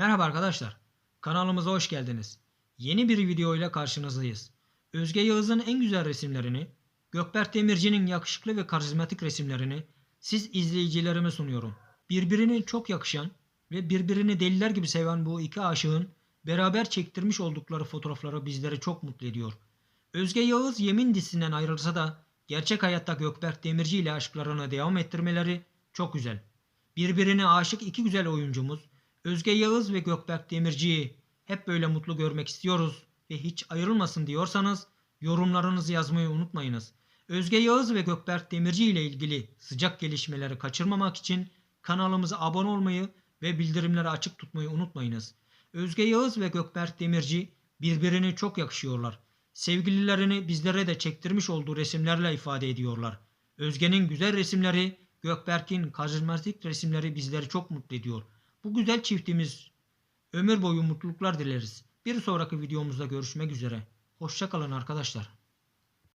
Merhaba arkadaşlar. Kanalımıza hoş geldiniz. Yeni bir video ile karşınızdayız. Özge Yağız'ın en güzel resimlerini, Gökberk Demirci'nin yakışıklı ve karizmatik resimlerini siz izleyicilerime sunuyorum. Birbirine çok yakışan ve birbirini deliler gibi seven bu iki aşığın beraber çektirmiş oldukları fotoğrafları bizleri çok mutlu ediyor. Özge Yağız Yemin dizisinden ayrılsa da gerçek hayatta Gökberk Demirci ile aşklarını devam ettirmeleri çok güzel. Birbirine aşık iki güzel oyuncumuz Özge Yağız ve Gökberk Demirci'yi hep böyle mutlu görmek istiyoruz ve hiç ayrılmasın diyorsanız yorumlarınızı yazmayı unutmayınız. Özge Yağız ve Gökberk Demirci ile ilgili sıcak gelişmeleri kaçırmamak için kanalımıza abone olmayı ve bildirimleri açık tutmayı unutmayınız. Özge Yağız ve Gökberk Demirci birbirine çok yakışıyorlar. Sevgililerini bizlere de çektirmiş olduğu resimlerle ifade ediyorlar. Özge'nin güzel resimleri, Gökberk'in karizmatik resimleri bizleri çok mutlu ediyor. Bu güzel çiftimiz ömür boyu mutluluklar dileriz. Bir sonraki videomuzda görüşmek üzere. Hoşçakalın arkadaşlar.